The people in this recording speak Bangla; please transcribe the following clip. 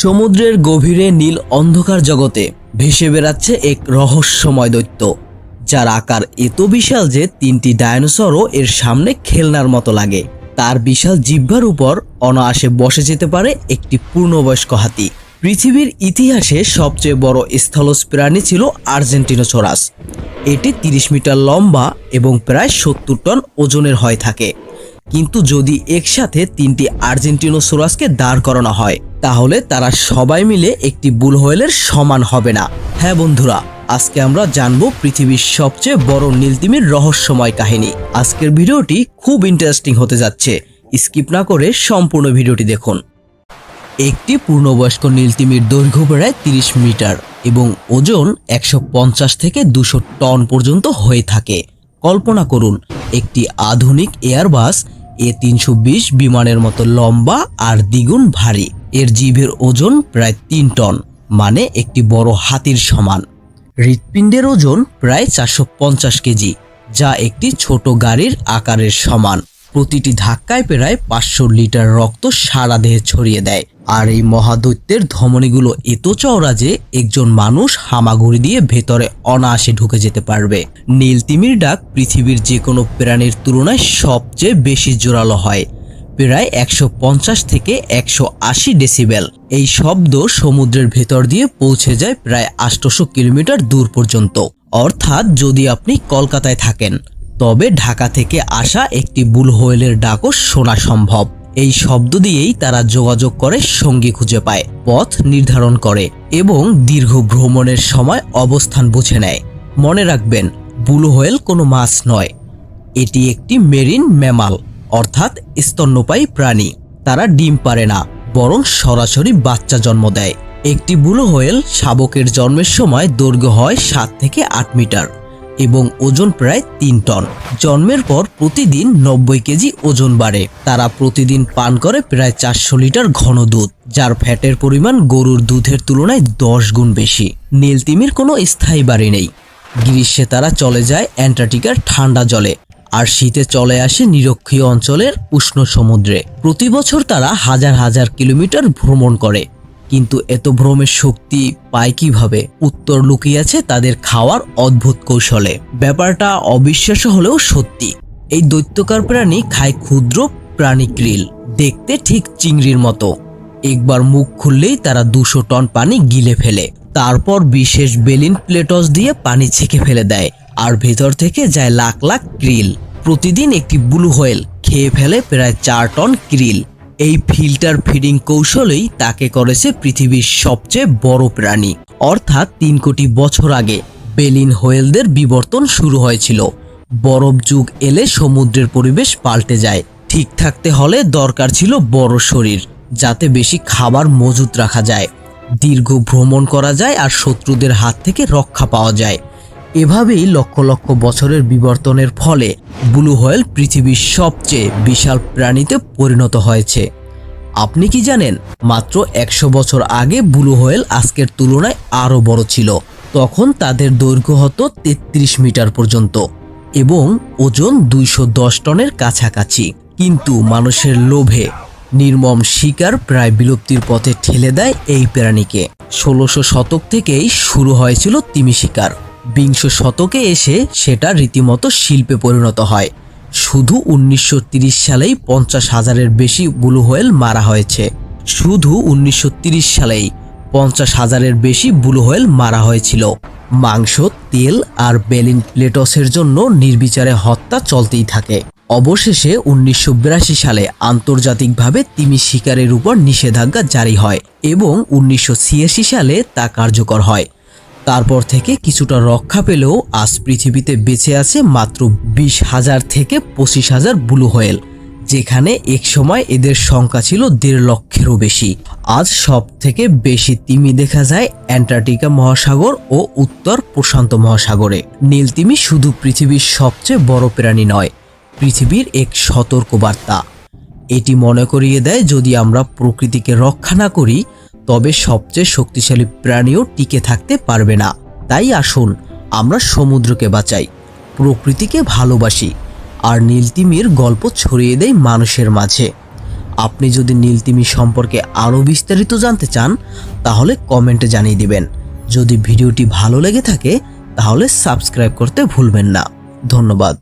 সমুদ্রের গভীরে নীল অন্ধকার জগতে ভেসে বেড়াচ্ছে এক রহস্যময় দৈত্য, যার আকার এত বিশাল যে তিনটি ডায়নোসরও এর সামনে খেলনার মতো লাগে। তার বিশাল জিহ্বার উপর অনায়াসে বসে যেতে পারে একটি পূর্ণবয়স্ক হাতি। পৃথিবীর ইতিহাসে সবচেয়ে বড় স্থলজ প্রাণী ছিল আর্জেন্টিনোসোরাস। এটি তিরিশ মিটার লম্বা এবং প্রায় সত্তর টন ওজনের হয়ে থাকে। কিন্তু যদি একসাথে তিনটি আর্জেন্টিনো সোরাসকে দাঁড় করানো হয়, তাহলে তারা সবাই মিলে একটি বুল হোয়েলের সমান হবে না। হ্যাঁ বন্ধুরা, আজকে আমরা জানব পৃথিবীর সবচেয়ে বড় নীলতিমির রহস্যময় কাহিনী। আজকের ভিডিওটি খুব ইন্টারেস্টিং হতে যাচ্ছে। স্কিপ না করে সম্পূর্ণ ভিডিওটি দেখুন। একটি পূর্ণবয়স্ক নীলতিমির দৈর্ঘ্য প্রায় তিরিশ মিটার এবং ওজন একশো পঞ্চাশ থেকে দুশো টন পর্যন্ত হয়ে থাকে। কল্পনা করুন, একটি আধুনিক এয়ারবাস এ তিনশো বিশ বিমানের মতো লম্বা আর দ্বিগুণ ভারী। এর জীবের ওজন প্রায় তিন টন মানে একটি বড় হাতির সমান। হৃৎপিণ্ডের ওজন প্রায় চারশো পঞ্চাশ কেজি, যা একটি ছোট গাড়ির আকারের সমান। প্রতিটি ধাক্কায় প্রায় পাঁচশো লিটার রক্ত সারা দেহে ছড়িয়ে দেয়। আর এই মহাদৈত্যের ধমনীগুলো এত চওড়া যে একজন মানুষ হামাগুড়ি দিয়ে ভেতরে অনায়াসে ঢুকে যেতে পারবে। নীল তিমির ডাক পৃথিবীর যে কোনো প্রাণীর তুলনায় সবচেয়ে বেশি জোরালো হয়। প্রায় একশো পঞ্চাশ থেকে একশো আশি ডেসিবেল। এই শব্দ সমুদ্রের ভেতর দিয়ে পৌঁছে যায় প্রায় আটশোশো কিলোমিটার দূর পর্যন্ত। অর্থাৎ যদি আপনি কলকাতায় থাকেন তবে ঢাকা থেকে আসা একটি বুল হোয়েলের ডাকও শোনা সম্ভব। এই শব্দ দিয়েই তারা যোগাযোগ করে, সঙ্গী খুঁজে পায়, পথ নির্ধারণ করে এবং দীর্ঘ ভ্রমণের সময় অবস্থান বুঝে নেয়। মনে রাখবেন বুল হোয়েল কোনো মাছ নয়। এটি একটি মেরিন ম্যামাল, অর্থাৎ স্তন্যপায়ী প্রাণী। তারা ডিম পারে না, বরং সরাসরি বাচ্চা জন্ম দেয়। একটি বুলো হোয়েল শাবকের জন্মের সময় দৈর্ঘ্য হয় সাত থেকে আট মিটার। এবং ওজন প্রায় তিন টন। জন্মের পর প্রতিদিন নব্বই কেজি ওজন বাড়ে। তারা প্রতিদিন পান করে প্রায় চারশো লিটার ঘন দুধ, যার ফ্যাটের পরিমাণ গরুর দুধের তুলনায় দশ গুণ বেশি। নীলতিমির কোনো স্থায়ী বাড়ি নেই। গ্রীষ্মে তারা চলে যায় অ্যান্টার্কটিকার ঠান্ডা জলে, আর শীতে চলে আসে নিরক্ষীয় অঞ্চলের উষ্ণ সমুদ্রে। প্রতি বছর তারা হাজার হাজার কিলোমিটার ভ্রমণ করে। কিন্তু এত ভ্রমের শক্তি পায় কীভাবে? উত্তর লুকিয়ে আছে তাদের খাওয়ার অদ্ভুত কৌশলে। ব্যাপারটা অবিশ্বাস্য হলেও সত্যি। এই দৈত্যকার প্রাণী খায় ক্ষুদ্র প্রাণী ক্রিল, দেখতে ঠিক চিংড়ির মতো। একবার মুখ খুললেই তারা দুশো টন পানি গিলে ফেলে। তারপর বিশেষ বেলিন প্লেটস দিয়ে পানি ছেঁকে ফেলে দেয়, আর ভেতর থেকে যায় লাখ লাখ ক্রিল। প্রতিদিন একটি ব্লু হোয়েল খেয়ে ফেলে প্রায় চার টন ক্রিল। এই ফিল্টার ফিডিং কৌশলেই তাকে করেছে পৃথিবীর সবচেয়ে বড় প্রাণী। অর্থাৎ তিন কোটি বছর আগে বেলিন হোয়েলদের বিবর্তন শুরু হয়েছিল। বরফ যুগ এলে সমুদ্রের পরিবেশ পাল্টে যায়। ঠিক থাকতে হলে দরকার ছিল বড় শরীর, যাতে বেশি খাবার মজুত রাখা যায়। দীর্ঘ ভ্রমণ করা যায় আর শত্রুদের হাত থেকে রক্ষা পাওয়া যায়। এভাবেই লক্ষ লক্ষ বছরের বিবর্তনের ফলে ব্লু হোয়েল পৃথিবীর সবচেয়ে বিশাল প্রাণীতে পরিণত হয়েছে। আপনি কি জানেন, মাত্র একশো বছর আগে ব্লু হোয়েল আজকের তুলনায় আরও বড় ছিল। তখন তাদের দৈর্ঘ্য হতো তেত্রিশ মিটার পর্যন্ত এবং ওজন দুইশো দশ টনের কাছাকাছি। কিন্তু মানুষের লোভে নির্মম শিকার প্রায় বিলুপ্তির পথে ঠেলে দেয় এই প্রাণীকে। ষোলোশো শতক থেকেই শুরু হয়েছিল তিমি শিকার। বিংশ শতকে এসে সেটা রীতিমতো শিল্পে পরিণত হয়। শুধু উনিশশো সালেই পঞ্চাশ হাজারের বেশি ব্লু হোয়েল মারা হয়েছে। শুধু উনিশশো সালেই পঞ্চাশ হাজারের বেশি ব্লু হোয়েল মারা হয়েছিল। মাংস, তেল আর বেলিন প্লেটসের জন্য নির্বিচারে হত্যা চলতেই থাকে। অবশেষে উনিশশো বিরাশি সালে আন্তর্জাতিকভাবে তিমি শিকারের উপর নিষেধাজ্ঞা জারি হয় এবং উনিশশো ছিয়াশি সালে তা কার্যকর হয়। তারপর থেকে কিছুটা রক্ষা পেলেও আজ পৃথিবীতে বেঁচে আছে মাত্র বিশ হাজার থেকে পঁচিশ হাজার ব্লু হোয়েল, যেখানে এক সময় এদের সংখ্যা ছিল দেড় লক্ষেরও বেশি। আজ সব থেকে বেশি তিমি দেখা যায় অ্যান্টার্কটিকা মহাসাগর ও উত্তর প্রশান্ত মহাসাগরে। নীলতিমি শুধু পৃথিবীর সবচেয়ে বড় প্রাণী নয়, পৃথিবীর এক সতর্কবার্তা। এটি মনে করিয়ে দেয় যদি আমরা প্রকৃতিকে রক্ষা না করি তবে সবচেয়ে শক্তিশালী প্রাণীও টিকে থাকতে পারবে না। তাই আসুন, আমরা সমুদ্রকে বাঁচাই, প্রকৃতিকে ভালোবাসি, আর নীলতিমির গল্প ছড়িয়ে দেয় মানুষের মাঝে। আপনি যদি নীলতিমি সম্পর্কে আরও বিস্তারিত জানতে চান, তাহলে কমেন্টে জানিয়ে দিবেন। যদি ভিডিওটি ভালো লেগে থাকে, তাহলে সাবস্ক্রাইব করতে ভুলবেন না। ধন্যবাদ।